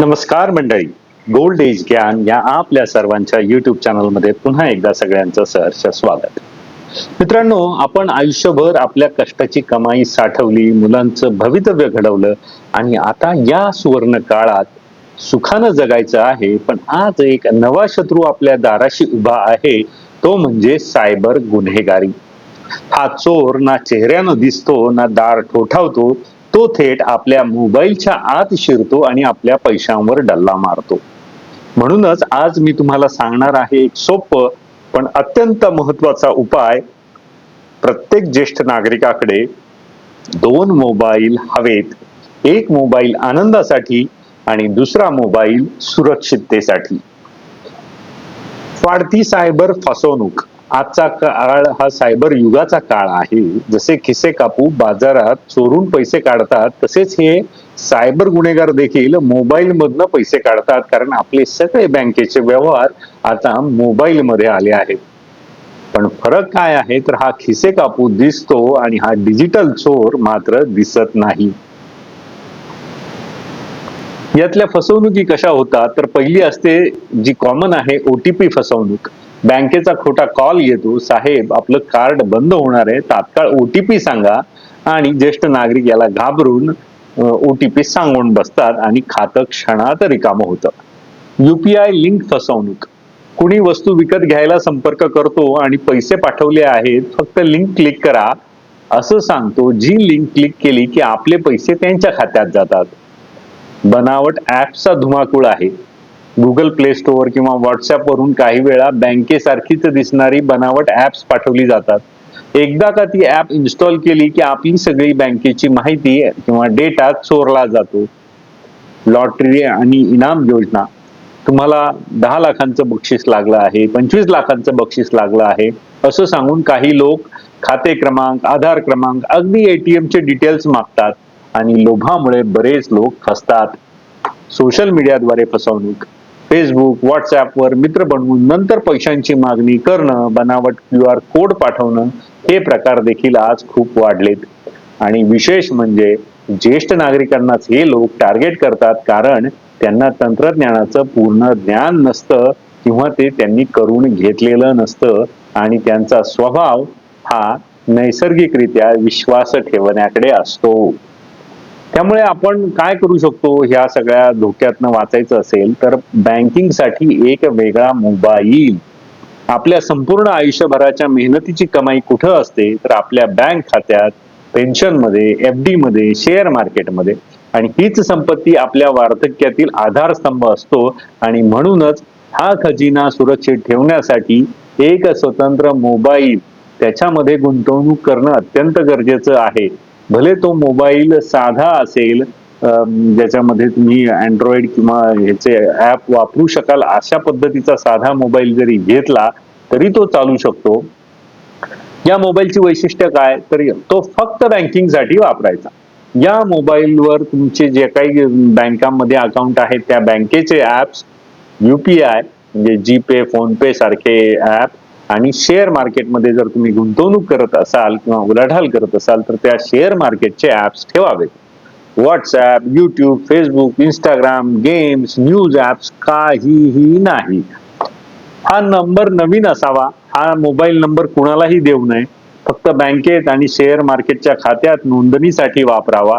नमस्कार मंडळी. Gold age ज्ञान या आपल्या सर्वांच्या युट्यूब चॅनलमध्ये पुन्हा एकदा सगळ्यांचं सहर्ष स्वागत. मित्रांनो आपण आयुष्यभर आपल्या कष्टाची कमाई साठवली मुलांचं भवितव्य घडवलं आणि आता या सुवर्ण काळात सुखानं जगायचं आहे पण आज एक नवा शत्रू आपल्या दाराशी उभा आहे तो म्हणजे सायबर गुन्हेगारी. हा चोर ना चेहऱ्यानं दिसतो ना दार ठोठावतो तो थेट आपल्या मोबाईलच्या आत शिरतो आणि आपल्या पैशांवर डल्ला मारतो. म्हणूनच आज मी तुम्हाला सांगणार आहे एक सोपं पण अत्यंत महत्त्वाचा उपाय. प्रत्येक ज्येष्ठ नागरिकाकडे दोन मोबाईल हवेत एक मोबाईल आनंदासाठी आणि दुसरा मोबाईल सुरक्षिततेसाठी. वाढती सायबर फसवणूक. आजचा काळ हा सायबर युगाचा काळ आहे. जसे खिसे कापू बाजारात चोरून पैसे काढतात तसेच हे सायबर गुन्हेगार देखील मोबाईल मधनं पैसे काढतात कारण आपले सगळे बँकेचे व्यवहार आता मोबाईल मध्ये आले आहेत. पण फरक काय आहे? तर हा खिसे कापू दिसतो आणि हा डिजिटल चोर मात्र दिसत नाही. यातल्या फसवणुकी कशा होतात? तर पहिली असते जी कॉमन आहे ओटीपी फसवणूक. बँकेचा खोटा कॉल येतो साहेब आपलं कार्ड बंद होणार आहे तात्काळ ओटीपी सांगा आणि ज्येष्ठ नागरिक याला घाबरून ओटीपी सांगून बसतात आणि खातं क्षणात रिकामं होतं. युपीआय लिंक फसवणूक. कुणी वस्तू विकत घ्यायला संपर्क करतो आणि पैसे पाठवले आहेत फक्त लिंक क्लिक करा. असं सांगतो जी लिंक क्लिक केली की आपले पैसे त्यांच्या खात्यात जातात. बनावट ऍपचा धुमाकूळ आहे. गुगल प्ले स्टोअर किंवा व्हॉट्सॲपवरून काही वेळा बँकेसारखीच दिसणारी बनावट ऍप्स पाठवली जातात. एकदा का ती ऍप इन्स्टॉल केली की आपली सगळी बँकेची माहिती किंवा डेटा चोरला जातो. लॉटरी आणि इनाम योजना. तुम्हाला दहा लाखांचं बक्षीस लागलं आहे पंचवीस लाखांचं बक्षीस लागलं आहे. असं सांगून काही लोक खाते क्रमांक आधार क्रमांक अगदी एटीएमचे डिटेल्स मागतात आणि लोभामुळे बरेच लोक फसतात. सोशल मीडियाद्वारे फसवणूक. फेसबुक व्हॉट्सअपवर मित्र बनवून नंतर पैशांची मागणी करणं बनावट क्यू आर कोड पाठवणं हे प्रकार देखील आज खूप वाढलेत. आणि विशेष म्हणजे ज्येष्ठ नागरिकांनाच हे लोक टार्गेट करतात कारण त्यांना तंत्रज्ञानाचं पूर्ण ज्ञान नसतं किंवा ते त्यांनी करून घेतलेलं नसतं आणि त्यांचा स्वभाव हा नैसर्गिकरित्या विश्वास ठेवण्याकडे असतो. त्यामुळे आपण काय करू शकतो? ह्या सगळ्या धोक्यातनं वाचायचं असेल तर बँकिंगसाठी एक वेगळा मोबाईल. आपल्या संपूर्ण आयुष्यभराच्या मेहनतीची कमाई कुठं असते? तर आपल्या बँक खात्यात पेन्शनमध्ये एफ डी मध्ये शेअर मार्केटमध्ये. आणि हीच संपत्ती आपल्या वार्धक्यातील आधारस्तंभ असतो. आणि म्हणूनच हा खजिना सुरक्षित ठेवण्यासाठी एक स्वतंत्र मोबाईल त्याच्यामध्ये गुंतवणूक करणं अत्यंत गरजेचं आहे. भले तो मोबाईल साधा असेल ज्याच्यामध्ये तुम्ही अँड्रॉइड किंवा ह्याचे ऍप वापरू शकाल अशा पद्धतीचा साधा मोबाईल जरी घेतला तरी तो चालू शकतो. या मोबाईलची वैशिष्ट्य काय? तर तो फक्त बँकिंगसाठी वापरायचा. या मोबाईलवर तुमचे जे काही बँकांमध्ये अकाउंट आहेत त्या बँकेचे ऍप्स युपीआय म्हणजे जीपे फोनपे सारखे ऍप आणि शेअर मार्केटमध्ये जर तुम्ही गुंतवणूक करत असाल किंवा उलाढाल करत असाल तर त्या शेअर मार्केटचे ऍप्स ठेवावेत. WhatsApp YouTube Facebook Instagram games news apps काहीही नाही. हा नंबर नवीन असावा. हा मोबाईल नंबर कुणालाही देऊ नये. फक्त बँकेत आणि शेअर मार्केटच्या खात्यात नोंदणीसाठी वापरावा.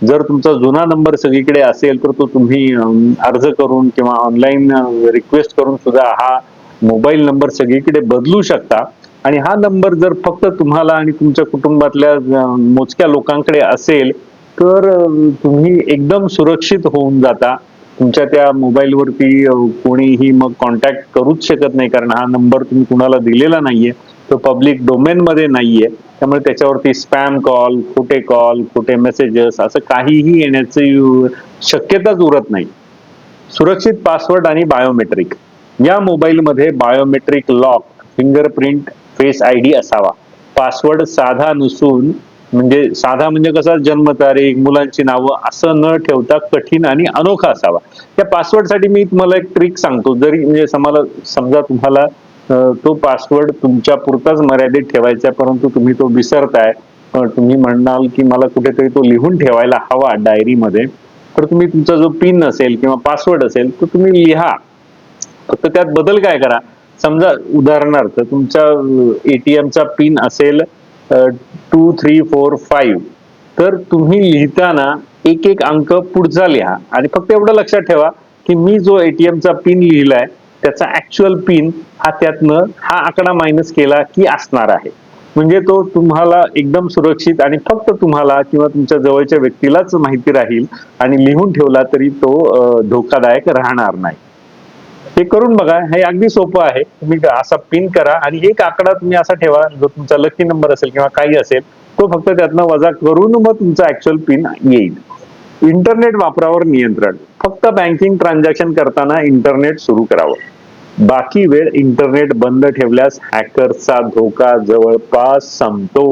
जर तुमचा जुना नंबर सगळीकडे असेल तर तो तुम्ही अर्ज करून किंवा ऑनलाईन रिक्वेस्ट करून सुद्धा हा मोबाईल नंबर सगळीकडे बदलू शकता. आणि हा नंबर जर फक्त तुम्हाला आणि तुमच्या कुटुंबातल्या मोजक्या लोकांकडे असेल तर तुम्ही एकदम सुरक्षित होऊन जाता. तुमच्या त्या मोबाईलवरती कोणीही मग कॉन्टॅक्ट करूच शकत नाही कारण हा नंबर तुम्ही कुणाला दिलेला नाहीये. तो पब्लिक डोमेन मध्ये नाहीये. त्यामुळे त्याच्यावरती स्पॅम कॉल खोटे कॉल खोटे मेसेजेस असं काहीही येण्याची शक्यताच उरत नाही. सुरक्षित पासवर्ड आणि बायोमेट्रिक या मोबाईलमध्ये biometric lock fingerprint face I D असावा. पासवर्ड साधा नसून म्हणजे साधा म्हणजे कसा? जन्मतारीख मुलांची नावं असं न ठेवता कठीण आणि अनोखा असावा. त्या पासवर्डसाठी मी तुम्हाला एक ट्रिक सांगतो. जरी म्हणजे समाला समजा तुम्हाला तो पासवर्ड तुमच्या पुरताच मर्यादित ठेवायचा आहे परंतु तुम्ही तो विसरताय तुम्ही म्हणाल की मला कुठेतरी तो लिहून ठेवायला हवा डायरीमध्ये तर तुम्ही तुमचा जो पिन असेल किंवा पासवर्ड असेल तो तुम्ही लिहा. फक्त त्यात बदल काय करा? समजा उदाहरणार्थ तुमचा एटीएमचा पिन असेल टू थ्री फोर फाईव्ह तर तुम्ही लिहिताना एक एक अंक पुढचा लिहा. आणि फक्त एवढं लक्षात ठेवा की मी जो एटीएमचा पिन लिहिलाय त्याचा ऍक्च्युअल पिन हा त्यातनं हा आकडा मायनस केला की असणार आहे. म्हणजे तो तुम्हाला एकदम सुरक्षित आणि फक्त तुम्हाला किंवा तुमच्या जवळच्या व्यक्तीलाच माहिती राहील आणि लिहून ठेवला तरी तो धोकादायक राहणार नाही. हे करून बघा हे अगदी सोपं आहे. तुम्ही असा पिन करा आणि एक आकडा तुम्ही असा ठेवा जो तुमचा लकी नंबर असेल किंवा काही असेल तो फक्त त्यातनं वजा करून मग तुमचा ऍक्च्युअल पिन येईल. इंटरनेट वापरावर नियंत्रण. फक्त बँकिंग ट्रान्झॅक्शन करताना इंटरनेट सुरू करावं. बाकी वेळ इंटरनेट बंद ठेवल्यास हॅकर्सचा धोका जवळपास संपतो.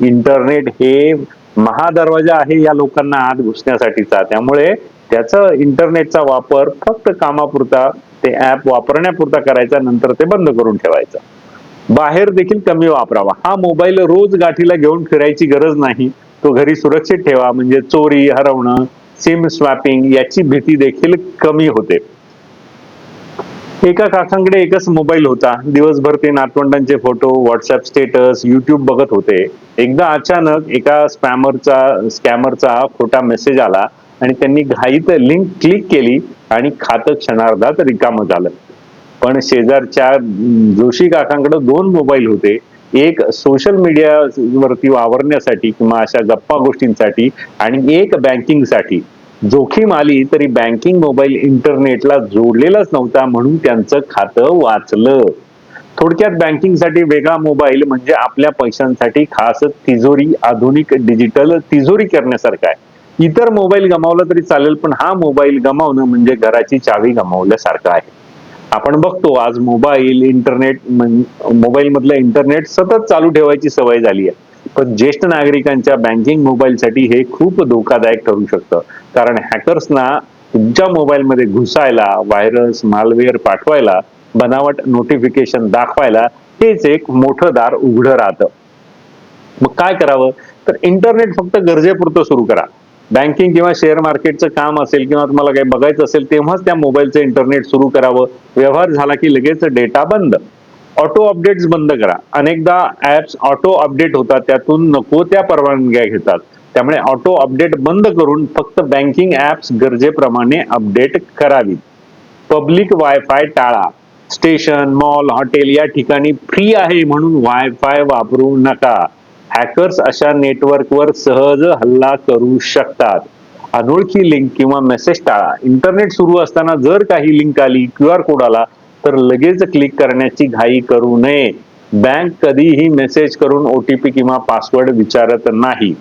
इंटरनेट हे महादरवाजा आहे या लोकांना आत घुसण्यासाठीचा. त्यामुळे त्याचा इंटरनेटचा वापर फक्त कामापुरता ते ऍप वापरण्यापुरता करायचा नंतर ते बंद करून ठेवायचं. बाहेर देखील कमी वापरावा. हा मोबाईल रोज गाठीला घेऊन फिरायची गरज नाही. तो घरी सुरक्षित ठेवा म्हणजे चोरी हरवणं सिम स्वॅपिंग याची भीती देखील कमी होते. एका काकांकडे एकच मोबाईल होता. दिवसभर ते नातवंडांचे फोटो व्हॉट्सअप स्टेटस युट्यूब बघत होते. एकदा अचानक एका स्पॅमरचा स्कॅमरचा खोटा मेसेज आला आणि त्यांनी घाईत लिंक क्लिक केली. आणि खातं क्षणार्धात रिकामं झालं. पण शेजारच्या जोशी काकांकडे दोन मोबाईल होते. एक सोशल मीडिया वरती वावरण्यासाठी किंवा अशा गप्पा गोष्टींसाठी आणि एक बँकिंगसाठी जोखीम आली तरी बँकिंग मोबाईल इंटरनेटला जोडलेलाच नव्हता म्हणून त्यांचं खातं वाचलं. थोडक्यात बँकिंगसाठी वेगळा मोबाईल म्हणजे आपल्या पैशांसाठी खास तिजोरी आधुनिक डिजिटल तिजोरी करण्यासारखा आहे. इतर मोबाईल गमावला तरी चालेल पण हा मोबाईल गमावणं म्हणजे घराची चावी गमावल्यासारखं आहे. आपण बघतो आज मोबाईल इंटरनेट मोबाईल मधलं इंटरनेट सतत चालू ठेवायची सवय झाली आहे. पण ज्येष्ठ नागरिकांच्या बँकिंग मोबाईलसाठी हे खूप धोकादायक ठरू शकतं. कारण हॅकर्सना तुमच्या मोबाईलमध्ये घुसायला व्हायरस मालवेअर पाठवायला बनावट नोटिफिकेशन दाखवायला हेच एक मोठं दार उघडं राहतं. मग काय करावं? तर इंटरनेट फक्त गरजेपुरतं सुरू करा. बँकिंग किंवा शेअर मार्केटचं काम असेल किंवा तुम्हाला काही बघायचं असेल तेव्हाच त्या मोबाईलचं इंटरनेट सुरू करावं. व्यवहार झाला की लगेच डेटा बंद. ऑटो अपडेट्स बंद करा. अनेकदा ऍप्स ऑटो अपडेट होतात त्यातून नको त्या परवानग्या घेतात. त्यामुळे ऑटो अपडेट बंद करून फक्त बँकिंग ऍप्स गरजेप्रमाणे अपडेट करावी पब्लिक वायफाय टाळा. स्टेशन मॉल हॉटेल या ठिकाणी फ्री आहे म्हणून वायफाय वापरू नका. हॅकर्स अशा नेटवर्कवर सहज हल्ला करू शकतात. अनोळखी लिंक किंवा मेसेज टाळा. इंटरनेट सुरू असताना जर काही लिंक आली क्यू आर कोड आला तर लगेच क्लिक करण्याची घाई करू नये. बँक कधीही मेसेज करून ओटीपी किंवा पासवर्ड विचारत नाही.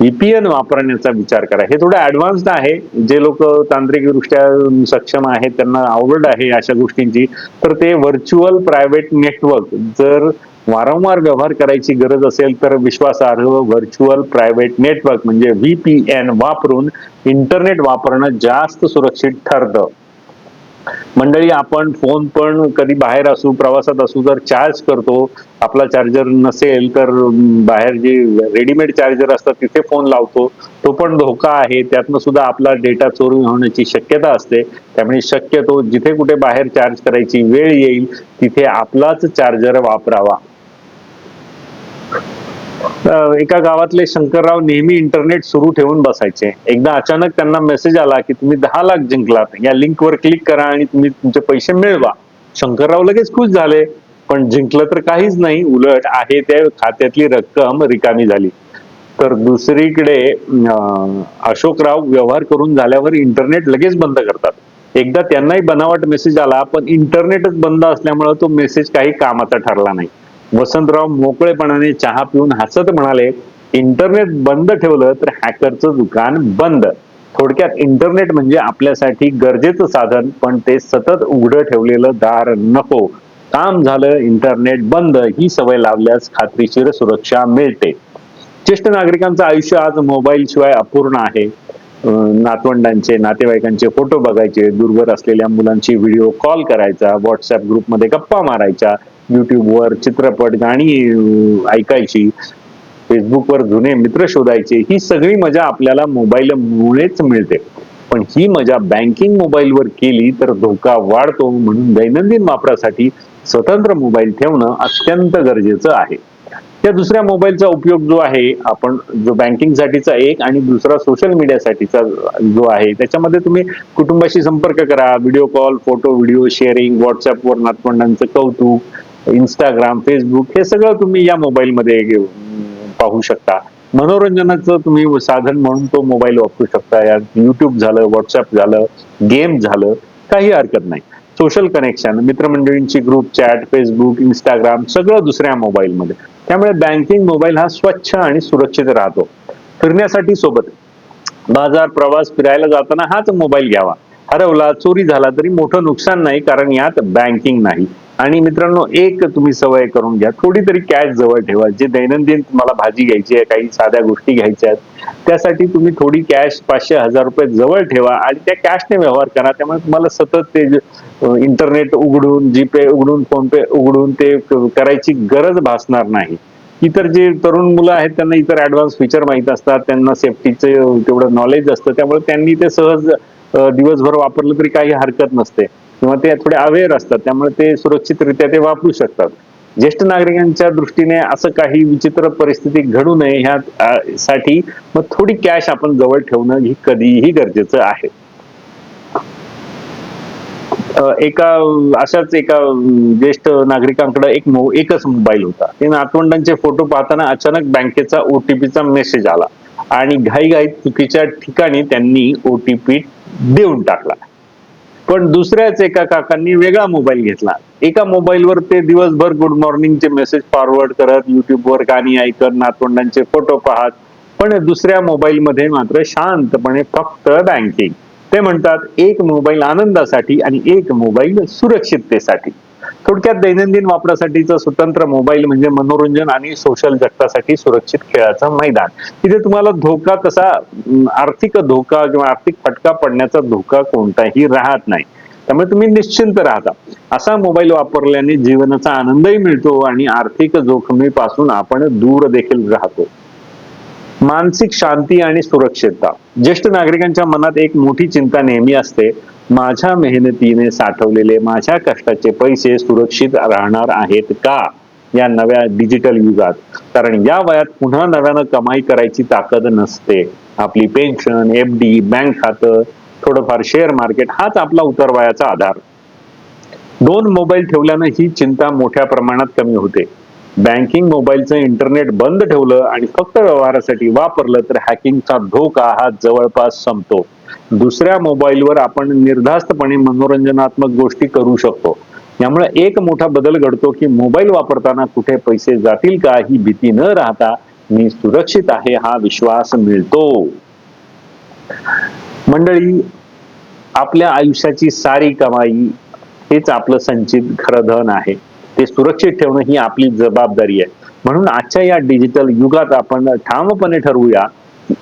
व्हीपीएन वापरण्याचा विचार करा. हे थोडं ऍडव्हान्स्ड आहे. जे लोक तांत्रिकदृष्ट्या सक्षम आहेत त्यांना आवड आहे अशा गोष्टींची. तर ते व्हर्च्युअल प्रायव्हेट नेटवर्क जर वारंवार व्यवहार करायची गरज असेल तर विश्वासार्ह व्हर्च्युअल प्रायव्हेट नेटवर्क म्हणजे व्हीपीएन वापरून इंटरनेट वापरणं जास्त सुरक्षित ठरतं. मंडळी आपण फोन पण कधी बाहेर असू प्रवासात असू तर चार्ज करतो आपला चार्जर नसेल तर बाहेर जे रेडीमेड चार्जर असतात तिथे फोन लावतो. तो पण धोका आहे. त्यातनं सुद्धा आपला डेटा चोरी होण्याची शक्यता असते. त्यामुळे शक्यतो जिथे कुठे बाहेर चार्ज करायची वेळ येईल तिथे आपलाच चार्जर वापरावा. एका गावातले शंकरराव नेहमी इंटरनेट सुरू ठेवून बसायचे. एकदा अचानक त्यांना मेसेज आला की तुम्ही दहा लाख जिंकलात. या लिंकवर क्लिक करा आणि तुम्ही तुमचे पैसे मिळवा. शंकरराव लगेच खुश झाले. पण जिंकलं तर काहीच नाही. उलट आहे त्या खात्यातली रक्कम रिकामी झाली. तर दुसरीकडे अशोकराव व्यवहार करून झाल्यावर इंटरनेट लगेच बंद करतात. एकदा त्यांनाही बनावट मेसेज आला पण इंटरनेटच बंद असल्यामुळे तो मेसेज काही कामाचा ठरला नाही. वसंतराव मोकळेपणाने चहा पिऊन हसत म्हणाले इंटरनेट बंद ठेवलं तर हॅकरचं दुकान बंद. थोडक्यात इंटरनेट म्हणजे आपल्यासाठी गरजेचं साधन पण ते सतत उघडं ठेवलेलं दार नको. काम झालं इंटरनेट बंद. ही सवय लावल्यास खात्रीशीर सुरक्षा मिळते. ज्येष्ठ नागरिकांचं आयुष्य आज मोबाईल शिवाय अपूर्ण आहे. नातवंडांचे नातेवाईकांचे फोटो बघायचे दूरवर असलेल्या मुलांची व्हिडिओ कॉल करायचा व्हॉट्सअप ग्रुपमध्ये गप्पा मारायच्या युट्यूबवर चित्रपट गाणी ऐकायची फेसबुकवर जुने मित्र शोधायचे ही सगळी मजा आपल्याला मोबाईलमुळेच मिळते. पण ही मजा बँकिंग मोबाईलवर केली तर धोका वाढतो म्हणून दैनंदिन वापरासाठी स्वतंत्र मोबाईल ठेवणं अत्यंत गरजेचं आहे. त्या दुसऱ्या मोबाईलचा उपयोग जो आहे आपण जो बँकिंगसाठीचा एक आणि दुसरा सोशल मीडियासाठीचा जो आहे त्याच्यामध्ये तुम्ही कुटुंबाशी संपर्क करा video call photo video sharing व्हॉट्सअपवर नातवंडांचं कौतुक इंस्टाग्राम फेसबुक हे सगळं तुम्ही या मोबाईलमध्ये पाहू शकता. मनोरंजनाचं तुम्ही साधन म्हणून तो मोबाईल वापरू शकता. यात युट्यूब झालं व्हॉट्सअप झालं गेम झालं काही हरकत नाही. सोशल कनेक्शन मित्रमंडळींची ग्रुप चॅट फेसबुक इंस्टाग्राम सगळं दुसऱ्या मोबाईलमध्ये. त्यामुळे बँकिंग मोबाईल हा स्वच्छ आणि सुरक्षित राहतो. फिरण्यासाठी सोबत. बाजार प्रवास फिरायला जाताना हाच मोबाईल घ्यावा. हरवला चोरी झाला तरी मोठं नुकसान नाही कारण यात बँकिंग नाही. आणि मित्रांनो एक तुम्ही सवय करून घ्या. थोडी तरी कॅश जवळ ठेवा. जे दैनंदिन तुम्हाला भाजी घ्यायची आहे काही साध्या गोष्टी घ्यायच्या आहेत त्यासाठी तुम्ही थोडी कॅश पाचशे हजार रुपये जवळ ठेवा आणि त्या कॅशने व्यवहार करा. त्यामुळे तुम्हाला सतत ते इंटरनेट उघडून जीपे उघडून फोनपे उघडून ते करायची गरज भासणार नाही. इतर जे तरुण मुलं आहेत त्यांना इतर ऍडव्हान्स फीचर माहीत असतात त्यांना सेफ्टीचं तेवढं नॉलेज असतं त्यामुळे त्यांनी ते सहज दिवसभर वापरलं तरी काही हरकत नसते. किंवा ते थोडे अवेअर असतात त्यामुळे ते सुरक्षितरित्या ते वापरू शकतात. ज्येष्ठ नागरिकांच्या दृष्टीने असं काही विचित्र परिस्थिती घडू नये ह्या साठी मग थोडी कॅश आपण जवळ ठेवणं ही कधीही गरजेचं आहे. एका अशाच एका ज्येष्ठ नागरिकांकडे एक मो एकच मोबाईल होता. ते नातवंडांचे फोटो पाहताना अचानक बँकेचा ओटीपीचा मेसेज आला. आणि घाईघाईत चुकीच्या ठिकाणी त्यांनी ओटीपी देऊन टाकला. पण दुसऱ्याच एका काकांनी वेगळा मोबाईल घेतला. एका मोबाईलवर ते दिवसभर गुड मॉर्निंगचे मेसेज फॉरवर्ड करत युट्यूबवर गाणी ऐकत नातवंडांचे फोटो पाहत पण दुसऱ्या मोबाईलमध्ये मात्र शांतपणे फक्त बँकिंग ते म्हणतात एक मोबाईल आनंदासाठी आणि एक मोबाईल सुरक्षिततेसाठी. थोडक्यात दैनंदिन वापरासाठीचा स्वतंत्र मोबाईल म्हणजे मनोरंजन आणि सोशल जगतासाठी सुरक्षित खेळाचं मैदान. तिथे तुम्हाला धोका कसा आर्थिक धोका किंवा आर्थिक फटका पडण्याचा धोका कोणताही राहत नाही. त्यामुळे तुम्ही निश्चिंत राहता. असा मोबाईल वापरल्याने जीवनाचा आनंदही मिळतो आणि आर्थिक जोखमीपासून आपण दूर देखील राहतो. मानसिक शांती आणि सुरक्षितता. ज्येष्ठ नागरिकांच्या मनात एक मोठी चिंता नेहमी असते. माझ्या मेहनतीने साठवलेले माझ्या कष्टाचे पैसे सुरक्षित राहणार आहेत का या नव्या डिजिटल युगात? कारण या वयात पुन्हा नव्यानं कमाई करायची ताकद नसते. आपली पेन्शन एफ डी बँक खातं थोडंफार शेअर मार्केट हाच आपला उतरवयाचा आधार. दोन मोबाईल ठेवल्यानं ही चिंता मोठ्या प्रमाणात कमी होते. बँकिंग मोबाईलचं इंटरनेट बंद ठेवलं आणि फक्त व्यवहारासाठी वापरलं तर हॅकिंगचा धोका हा जवळपास संपतो. दुसऱ्या मोबाईलवर आपण निर्धास्तपणे मनोरंजनात्मक गोष्टी करू शकतो. यामुळे एक मोठा बदल घडतो की मोबाईल वापरताना कुठे पैसे जातील का ही भीती न राहता मी सुरक्षित आहे हा विश्वास मिळतो. मंडळी आपल्या आयुष्याची सारी कमाई हेच आपलं संचित खरं धन आहे. ते सुरक्षित ठेवणं ही आपली जबाबदारी आहे. म्हणून आजच्या या डिजिटल युगात आपण ठामपणे ठरवूया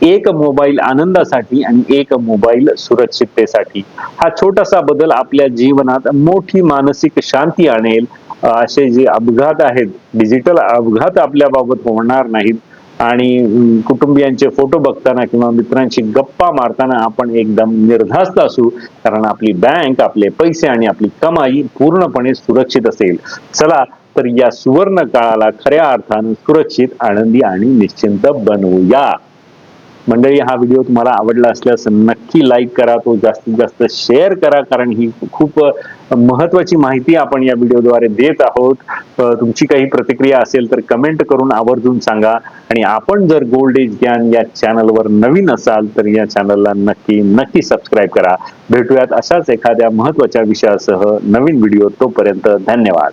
एक मोबाईल आनंदासाठी आणि एक मोबाईल सुरक्षिततेसाठी. हा छोटासा बदल आपल्या जीवनात मोठी मानसिक शांती आणेल असे जे अपघात आहेत डिजिटल अपघात आपल्या बाबत होणार नाहीत. आणि कुटुंबियांचे फोटो बघताना किंवा मित्रांशी गप्पा मारताना आपण एकदम निर्धास्त असू कारण आपली बँक आपले पैसे आणि आपली कमाई पूर्णपणे सुरक्षित असेल. चला तर या सुवर्ण काळाला खऱ्या अर्थानं सुरक्षित आनंदी आणि निश्चिंत बनवूया. मंडळी हा व्हिडिओ तुम्हाला आवडला असल्यास नक्की लाईक करा. तो जास्तीत जास्त शेअर करा कारण ही खूप महत्वाची माहिती आपण या व्हिडिओद्वारे देत आहोत. तुमची काही प्रतिक्रिया असेल तर कमेंट करून आवर्जून सांगा. आणि आपण जर गोल्ड एज ज्ञान या चॅनलवर नवीन असाल तर या चॅनलला नक्की नक्की सबस्क्राईब करा. भेटूयात अशाच एखाद्या महत्त्वाच्या विषयासह नवीन व्हिडिओ तोपर्यंत धन्यवाद.